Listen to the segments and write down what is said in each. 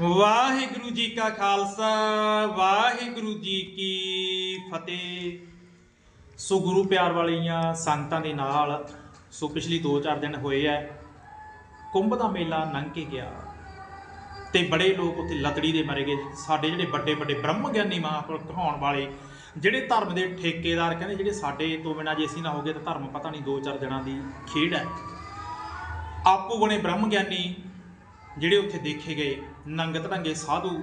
ਵਾਹਿਗੁਰੂ ਜੀ ਕਾ ਖਾਲਸਾ, ਵਾਹਿਗੁਰੂ ਜੀ ਕੀ ਫਤਿਹ। ਸੋ ਗੁਰੂ ਪਿਆਰ ਵਾਲੀਆਂ ਸੰਗਤਾਂ ਦੇ ਨਾਲ ਸੋ ਪਿਛਲੀ 2-4 ਦਿਨ ਹੋਏ ਐ, ਕੁੰਭ ਦਾ ਮੇਲਾ ਲੰਘ ਕੇ ਗਿਆ। ਤੇ ਬੜੇ ਲੋਕ ਉੱਥੇ ਲਤੜੀ ਦੇ ਮਰੇ ਗਏ। ਸਾਡੇ ਜਿਹੜੇ ਵੱਡੇ ਵੱਡੇ ਬ੍ਰਹਮ ਗਿਆਨੀ ਮਹਾਂਪੁਰ ਕਹਾਉਣ ਵਾਲੇ, ਜਿਹੜੇ ਧਰਮ ਦੇ ਠੇਕੇਦਾਰ ਕਹਿੰਦੇ ਜਿਹੜੇ ਸਾਡੇ ਤੋਂ ਬਿਨਾਂ ਜੇ ਅਸੀਂ ਨਾ ਹੋਗੇ ਤਾਂ ਧਰਮ ਪਤਾ ਨਹੀਂ 2-4 ਦਿਨਾਂ ਦੀ ਖੇਡ ਹੈ ਆਪੋ ਬਣੇ ਬ੍ਰਹਮ ਗਿਆਨੀ ਜਿਹੜੇ ਉੱਥੇ ਦੇਖੇ ਗਏ, ਨੰਗਤ ਢੰਗੇ ਸਾਧੂ,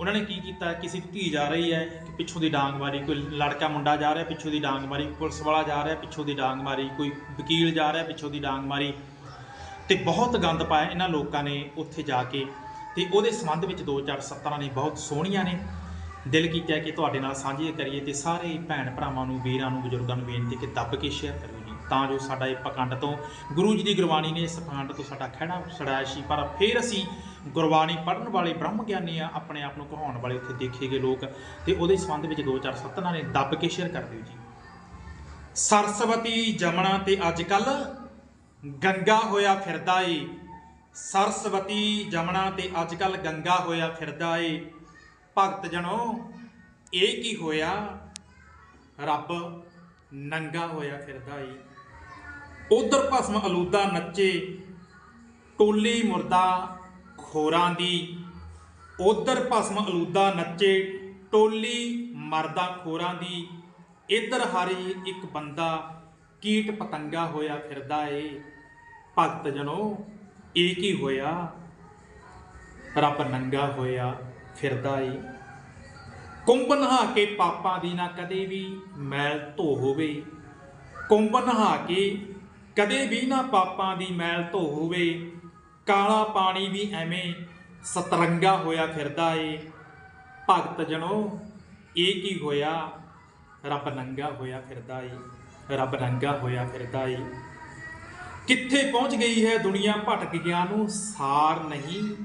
ਉਹਨਾਂ ਨੇ ਕੀ ਕੀਤਾ? ਕਿਸੇ ਦੀ ਧੀ ਜਾ ਰਹੀ ਹੈ ਕਿ ਪਿੱਛੋਂ ਦੀ ਡਾਂਗ ਮਾਰੀ, ਕੋਈ ਲੜਕਾ ਮੁੰਡਾ ਜਾ ਰਿਹਾ, ਪਿੱਛੋਂ ਦੀ ਡਾਂਗ ਮਾਰੀ, ਪੁਲਿਸ ਵਾਲਾ ਜਾ ਰਿਹਾ, ਪਿੱਛੋਂ ਦੀ ਡਾਂਗ ਮਾਰੀ, ਕੋਈ ਵਕੀਲ ਜਾ ਰਿਹਾ, ਪਿੱਛੋਂ ਦੀ ਡਾਂਗ ਮਾਰੀ। ਤੇ ਬਹੁਤ ਗੰਦ ਪਾਇਆ ਇਹਨਾਂ ਲੋਕਾਂ ਨੇ ਉੱਥੇ ਜਾ ਕੇ। ਤੇ ਉਹਦੇ ਸੰਬੰਧ ਵਿੱਚ ਦੋ ਚਾਰ ਸੱਤਰਾਂ ਨੇ ਬਹੁਤ ਸੋਹਣੀਆਂ ਨੇ। ਦਿਲ ਕੀਤਾ ਕਿ ਤੁਹਾਡੇ ਨਾਲ ਸਾਂਝੇ ਕਰੀਏ ਤੇ ਸਾਰੇ ਭੈਣ ਭਰਾਵਾਂ ਨੂੰ, ਵੀਰਾਂ ਨੂੰ, ਬਜ਼ੁਰਗਾਂ ਨੂੰ ਬੇਨਤੀ ਕਿ ਦੱਬ ਕੇ ਸ਼ੇਅਰ ਕਰੋ ਤਾਂ ਜੋ ਸਾਡਾ ਇਹ ਪਖੰਡ ਤੋਂ ਗੁਰੂ ਜੀ ਦੀ ਗੁਰਬਾਣੀ ਨੇ ਇਸ ਪਖੰਡ ਤੋਂ ਸਾਡਾ ਖਹਿੜਾ ਛੜਾਇਆ ਸੀ। ਪਰ ਫਿਰ ਅਸੀਂ ਗੁਰਬਾਣੀ ਪੜ੍ਹਨ ਵਾਲੇ ਬ੍ਰਹਮ ਗਿਆਨੀ ਆ, ਆਪਣੇ ਆਪ ਨੂੰ ਕਹਾਉਣ ਵਾਲੇ ਉੱਥੇ ਦੇਖੇ ਗਏ ਲੋਕ ਤੇ ਉਹਦੇ ਸੰਬੰਧ ਵਿੱਚ ਦੋ ਚਾਰ ਸੱਤਰਾਂ ਨੇ ਦੱਬ ਕੇ ਸ਼ੇਅਰ ਕਰ ਦਿਓ ਜੀ। ਸਰਸਵਤੀ ਜਮਣਾ ਤੇ ਅੱਜ ਕੱਲ ਗੰਗਾ ਹੋਇਆ ਫਿਰਦਾ ਏ। ਸਰਸਵਤੀ ਜਮਣਾ ਤੇ ਅੱਜ ਕੱਲ ਗੰਗਾ ਹੋਇਆ ਫਿਰਦਾ ਏ। ਭਗਤ ਜਣੋ, ਇਹ ਕੀ ਹੋਇਆ? ਰੱਬ ਨੰਗਾ ਹੋਇਆ ਫਿਰਦਾ ਏ। ਉਧਰ ਭਸਮ ਅਲੂਦਾ ਨੱਚੇ, ਟੋਲੀ ਮੁਰਦਾ ਖੋਰਾਂ ਦੀ। ਉਧਰ ਭਸਮ ਅਲੂਦਾ ਨੱਚੇ, ਟੋਲੀ ਮਰਦਾ ਖੋਰਾਂ ਦੀ। ਇਧਰ ਹਰੀ ਇੱਕ ਬੰਦਾ ਕੀਟ ਪਤੰਗਾ ਹੋਇਆ ਫਿਰਦਾ ਏ। ਭਗਤ ਜਨੋ, ਇਹ ਕੀ ਹੋਇਆ? ਰੱਬ ਨੰਗਾ ਹੋਇਆ ਫਿਰਦਾ ਏ। ਕੁੰਭ ਨਹਾ ਕੇ ਪਾਪਾਂ ਦੀ ਨਾ ਕਦੇ ਵੀ ਮੈਲ ਧੋ ਹੋਵੇ। ਕੁੰਭ ਨਹਾ ਕੇ ਕਦੇ ਵੀ ਨਾ ਪਾਪਾਂ ਦੀ ਮੈਲ ਧੋ ਹੋਵੇ, ਕਾਲਾ ਪਾਣੀ ਵੀ ਐਵੇਂ ਸਤਰੰਗਾ ਹੋਇਆ ਫਿਰਦਾ ਏ। ਭਗਤ ਜਣੋ, ਇਹ ਕੀ ਹੋਇਆ? ਰੱਬ ਨੰਗਾ ਹੋਇਆ ਫਿਰਦਾ ਏ। ਰੱਬ ਨੰਗਾ ਹੋਇਆ ਫਿਰਦਾ ਏ। ਕਿੱਥੇ ਪਹੁੰਚ ਗਈ ਹੈ ਦੁਨੀਆ ਭਟਕ ਗਿਆ ਨੂੰ ਸਾਰ ਨਹੀਂ।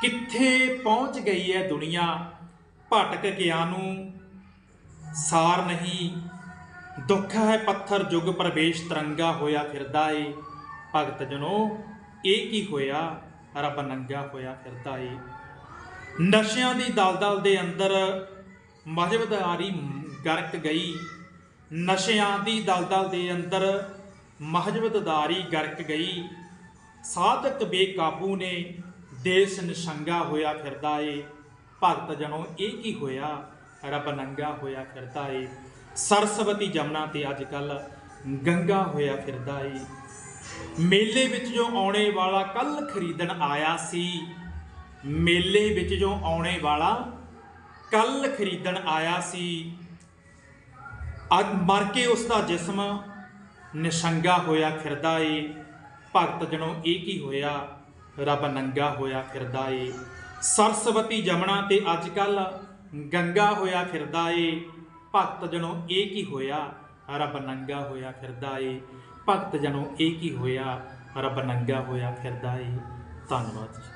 ਕਿੱਥੇ ਪਹੁੰਚ ਗਈ ਹੈ ਦੁਨੀਆ ਭਟਕ ਗਿਆ ਨੂੰ ਸਾਰ ਨਹੀਂ। ਦੁੱਖ ਹੈ ਪੱਥਰ ਜੁਗ ਪ੍ਰਵੇਸ਼ ਤਰੰਗਾ ਹੋਇਆ ਫਿਰਦਾ ਏ। ਭਗਤ ਜਨੋ, ਇਹ ਕੀ ਹੋਇਆ? ਰੱਬ ਨੰਗਾ ਹੋਇਆ ਫਿਰਦਾ ਏ। ਨਸ਼ਿਆਂ ਦੀ ਦਲਦਲ ਦੇ ਅੰਦਰ ਮਹਜਬਦਾਰੀ ਗਰਕ ਗਈ। ਨਸ਼ਿਆਂ ਦੀ ਦਲਦਲ ਦੇ ਅੰਦਰ ਮਹਜਬਦਾਰੀ ਗਰਕ ਗਈ। ਸਾਧਕ ਬੇਕਾਬੂ ਨੇ ਦੇਸ਼ ਨਿਸ਼ੰਗਾ ਹੋਇਆ ਫਿਰਦਾ ਏ। ਭਗਤ ਜਨੋ, ਇਹ ਕੀ ਹੋਇਆ? ਰੱਬ ਨੰਗਾ ਹੋਇਆ ਫਿਰਦਾ ਏ। ਸਰਸਵਤੀ ਜਮਨਾ ਤੇ ਅੱਜ ਕੱਲ ਗੰਗਾ ਹੋਇਆ ਫਿਰਦਾ ਏ। ਮੇਲੇ ਵਿੱਚ ਜੋ ਆਉਣੇ ਵਾਲਾ ਕੱਲ ਖਰੀਦਣ ਆਇਆ ਸੀ, ਮੇਲੇ ਵਿੱਚ ਜੋ ਆਉਣੇ ਵਾਲਾ ਕੱਲ ਖਰੀਦਣ ਆਇਆ ਸੀ, ਅੱਜ ਮਰ ਕੇ ਉਸ ਦਾ ਜਿਸਮ ਨਿਸ਼ੰਗਾ ਹੋਇਆ ਫਿਰਦਾ ਏ। ਭਗਤ ਜਨੋ ਇਹ ਕੀ ਹੋਇਆ? ਰੱਬ ਨੰਗਾ ਹੋਇਆ ਫਿਰਦਾ ਏ। ਸਰਸਵਤੀ ਜਮਨਾ ਤੇ ਅੱਜ ਕੱਲ ਗੰਗਾ ਹੋਇਆ ਫਿਰਦਾ ਏ। ਭਗਤ ਜਨੋ ਇਹ ਕੀ ਹੋਇਆ, ਰੱਬ ਨੰਗਾ ਹੋਇਆ ਫਿਰਦਾ ਏ। ਭਗਤ ਜਨੋ ਇਹ ਕੀ ਹੋਇਆ, ਰੱਬ ਨੰਗਾ ਹੋਇਆ ਫਿਰਦਾ ਏ। ਧੰਨਵਾਦ ਜੀ।